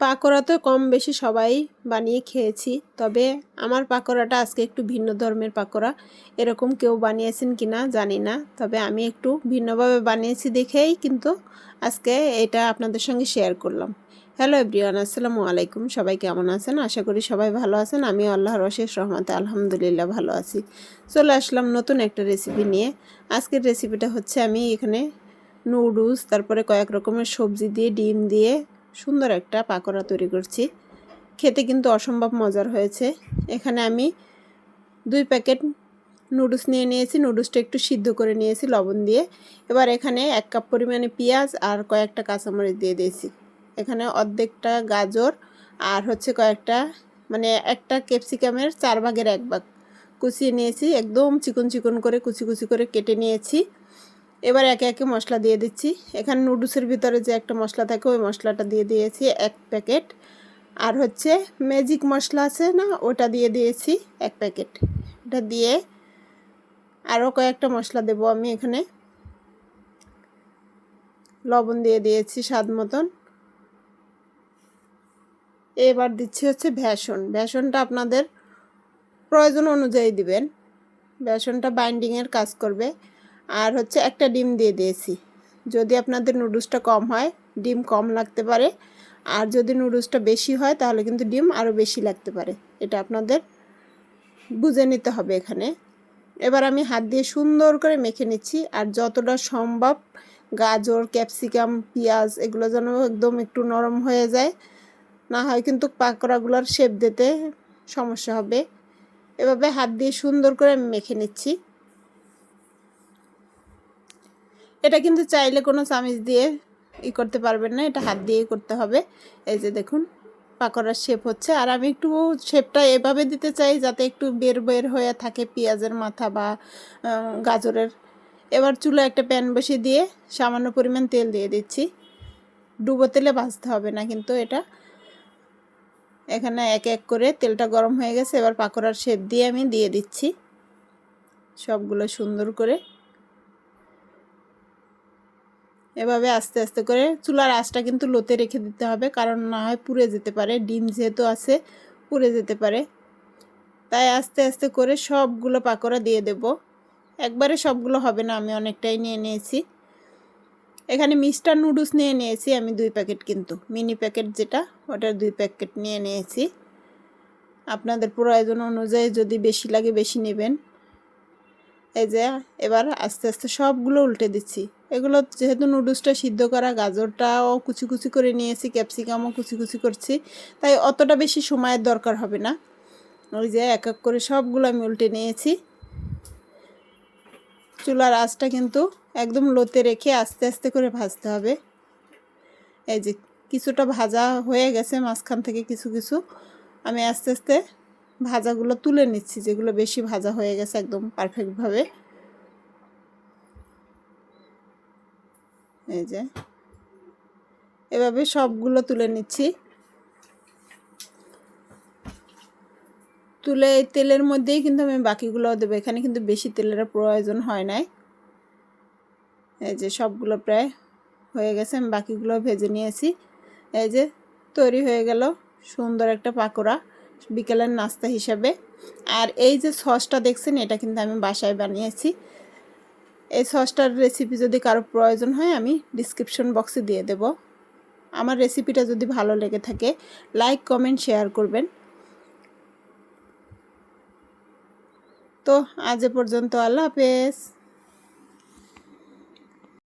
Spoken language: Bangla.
পাকোড়া তো কম বেশি সবাই বানিয়ে খেয়েছি, তবে আমার পাকোড়াটা আজকে একটু ভিন্ন ধর্মের পাকোড়া। এরকম কেউ বানিয়েছেন কি না জানি না, তবে আমি একটু ভিন্নভাবে বানিয়েছি দেখেই কিন্তু আজকে এটা আপনাদের সঙ্গে শেয়ার করলাম। হ্যালো এভরিওয়ান আসসালামু আলাইকুম। সবাই কেমন আছেন? আশা করি সবাই ভালো আছেন। আমি আল্লাহর অশেষ রহমতে আলহামদুলিল্লাহ ভালো আছি। চলে আসলাম নতুন একটা রেসিপি নিয়ে। আজকের রেসিপিটা হচ্ছে আমি এখানে নুডলস তারপরে কয়েক রকমের সবজি দিয়ে, ডিম দিয়ে সুন্দর একটা পাকোড়া তৈরি করছি। খেতে কিন্তু অসম্ভব মজার হয়েছে। এখানে আমি দুই প্যাকেট নুডলস নিয়ে নিয়েছি। নুডলসটা একটু সিদ্ধ করে নিয়েছি লবণ দিয়ে। এবার এখানে এক কাপ পরিমাণে পেঁয়াজ আর কয়েকটা কাঁচামরিচ দিয়ে দিয়েছি। এখানে অর্ধেকটা গাজর আর হচ্ছে কয়েকটা মানে একটা ক্যাপসিকামের চার ভাগের এক ভাগ। কুচিয়ে নিয়েছি, একদম চিকন চিকন করে কুচি কুচি করে কেটে নিয়েছি। এবার একে একে মশলা দিয়ে দিচ্ছি। এখানে নুডলসের ভিতরে যে একটা মশলা থাকে, ওই মশলাটা দিয়ে দিয়েছি এক প্যাকেট। আর হচ্ছে ম্যাজিক মশলা আছে না, ওটা দিয়ে দিয়েছি এক প্যাকেট। এটা দিয়ে আরও কয়েকটা মশলা দেবো আমি এখানে। লবণ দিয়ে দিয়েছি স্বাদ মতন। এবার দিচ্ছি হচ্ছে ভ্যাসন ভ্যাসনটা আপনাদের প্রয়োজন অনুযায়ী দিবেন। বেসনটা বাইন্ডিংয়ের কাজ করবে। আর হচ্ছে একটা ডিম দিয়ে দিয়েছি। যদি আপনাদের নুডলসটা কম হয়, ডিম কম লাগতে পারে। আর যদি নুডলসটা বেশি হয়, তাহলে কিন্তু ডিম আরও বেশি লাগতে পারে। এটা আপনাদের বুঝে নিতে হবে এখানে। এবার আমি হাত দিয়ে সুন্দর করে মেখে নিচ্ছি। আর যতটা সম্ভব গাজর, ক্যাপসিকাম, পেঁয়াজ, এগুলো যেন একদম একটু নরম হয়ে যায়। না হয় কিন্তু পাকোড়াগুলোর শেপ দিতে সমস্যা হবে। এভাবে হাত দিয়ে সুন্দর করে আমি মেখে নিচ্ছি। এটা কিন্তু চাইলে কোনো চামিচ দিয়ে ই করতে পারবেন না, এটা হাত দিয়েই করতে হবে। এই যে দেখুন, পাকোড়ার শেপ হচ্ছে। আর আমি একটু শেপটা এভাবে দিতে চাই যাতে একটু বের বের হয়ে থাকে পেঁয়াজের মাথা বা গাজরের। এবার চুলো একটা প্যান বসিয়ে দিয়ে সামান্য পরিমাণ তেল দিয়ে দিচ্ছি। ডুবো তেলে ভাজতে হবে না কিন্তু এটা। এখানে এক এক করে তেলটা গরম হয়ে গেছে, এবার পাকোড়ার শেপ দিয়ে আমি দিয়ে দিচ্ছি। সবগুলো সুন্দর করে। এভাবে আস্তে আস্তে করে চুলার আঁচটা কিন্তু লোতে রেখে দিতে হবে, কারণ না হয় পুড়ে যেতে পারে, ডিম যেহেতু আছে পুড়ে যেতে পারে। তাই আস্তে আস্তে করে সবগুলো পাকোড়া দিয়ে দেব। একবারে সবগুলো হবে না, আমি অনেকটাই নিয়ে নিয়েছি। এখানে মিস্টার নুডলস নিয়ে নিয়েছি আমি দুই প্যাকেট কিন্তু, মিনি প্যাকেট যেটা, ওটার দুই প্যাকেট নিয়ে নিয়েছি। আপনাদের প্রয়োজন অনুযায়ী যদি বেশি লাগে বেশি নেবেন। এই যে, এবার আস্তে আস্তে সবগুলো উল্টে দিচ্ছি। এগুলো যেহেতু নুডলসটা সিদ্ধ করা, গাজরটাও কুচি কুচি করে নিয়েছি, ক্যাপসিকামও কুচি কুচি করছি। তাই অতটা বেশি সময়ের দরকার হবে না। ওই যে এক এক করে সবগুলো আমি উল্টে নিয়েছি। চুলার আঁচটা কিন্তু একদম লোতে রেখে আস্তে আস্তে করে ভাজতে হবে। এই যে কিছুটা ভাজা হয়ে গেছে, মাঝখান থেকে কিছু কিছু। আমি আস্তে আস্তে ভাজাগুলো তুলে নিচ্ছি, যেগুলো বেশি ভাজা হয়ে গেছে একদম পারফেক্টভাবে এই যে। এভাবে সবগুলো তুলে নিচ্ছি। তুলে এই তেলের মধ্যেই কিন্তু আমি বাকিগুলো দেবো। এখানে কিন্তু বেশি তেলের প্রয়োজন হয় নাই। এই যে সবগুলো প্রায় হয়ে গেছে, আমি বাকিগুলো ভেজে নিয়েছি। এই যে তৈরি হয়ে গেল সুন্দর একটা পাকোড়া বিকেলের নাস্তা হিসাবে। আর এই যে সসটা দেখছেন, এটা কিন্তু আমি বাসায় বানিয়েছি। এই সসটার রেসিপি যদি কারও প্রয়োজন হয়, আমি ডিসক্রিপশন বক্সে দিয়ে দেব। আমার রেসিপিটা যদি ভালো লেগে থাকে লাইক কমেন্ট শেয়ার করবেন। তো আজ পর্যন্ত, আল্লাহ হাফেজ।